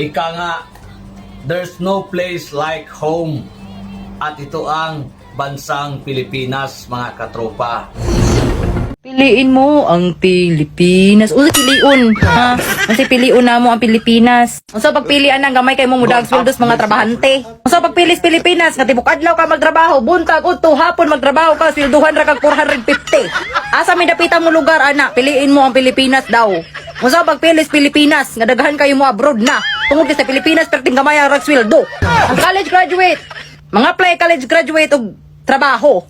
Ika nga, there's no place like home. At ito ang bansang Pilipinas, mga katropa. Piliin mo ang Pilipinas. Usa piliun, ha? Kasi piliun na mo ang Pilipinas. Unsa pagpilian ng gamay kay mo mudag sweldos mga trabahante. Unsa pagpilis Pilipinas nga tibok adlaw ka magtrabaho, buntag udto hapon magtrabaho ka swelduhan ra kag 450. Asa may dapitan mo lugar ana, piliin mo ang Pilipinas daw. Unsa pagpilis Pilipinas nga daghan kayo mo abroad na. Tungod kay sa Pilipinas perting gamay ang rag sweldo. Ang college graduate, mga play college graduate og trabaho.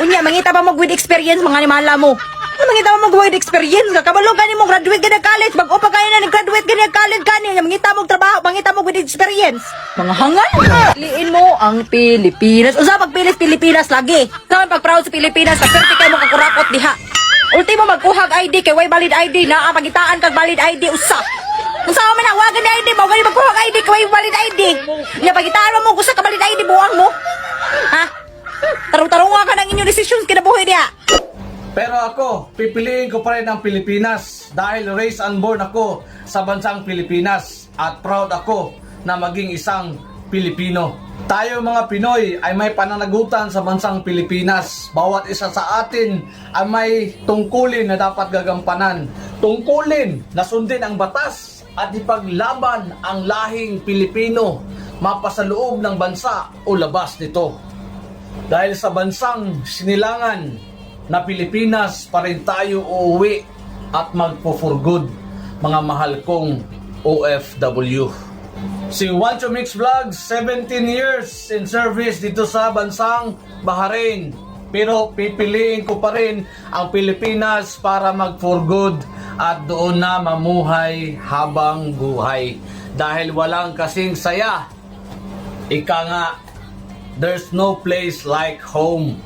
Unya, mangita ba mag with experience mga animala mo? Mangita mo with experience ka? Kabalo gani mo graduate gani college, bag pa kaya na nag-graduate gani college gani, mangita mo trabaho, mangita mo with experience. Mga hangal. Piliin mo ang Pilipinas. Usa pagpilis Pilipinas lagi. Sa pag proud sa Pilipinas, sa perti kay mo kakurakot diha. Ultimo magkuhag ID kay way valid ID na ang pagitaan kag valid ID usa. Kung saan man ang wagan ID mo, gani magkuhag ID kay way valid ID. Nya pagitaan mo usa ka valid ID buwang mo. Ha? Tarong-tarong ka ng inyong decisions kinabuhi niya. Pero ako, pipiliin ko pa rin ang Pilipinas dahil raised and born ako sa bansang Pilipinas at proud ako na maging isang Pilipino. Tayo mga Pinoy ay may pananagutan sa bansang Pilipinas. Bawat isa sa atin ay may tungkulin na dapat gagampanan. Tungkulin na sundin ang batas at ipaglaban ang lahing Pilipino mapasaloob ng bansa o labas nito. Dahil sa bansang sinilangan na Pilipinas pa rin tayo uuwi at magpo-for mga mahal kong OFW. Si Wancho Mix Vlogs, 17 years in service dito sa bansang Bahrain. Pero pipiliin ko pa rin ang Pilipinas para mag-for good at doon na mamuhay habang buhay. Dahil walang kasing saya. Ika nga, There's no place like home.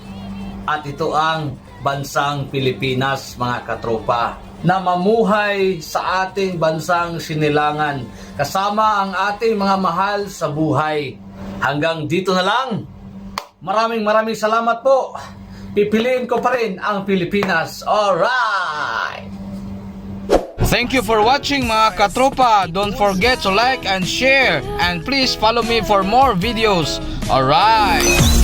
At ito ang bansang Pilipinas, mga katropa, na mamuhay sa ating bansang sinilangan kasama ang ating mga mahal sa buhay. Hanggang dito na lang. Maraming maraming salamat po. Pipiliin ko pa rin ang Pilipinas. Alright! Thank you for watching mga katropa. Don't forget to like and share. And please follow me for more videos. Alright!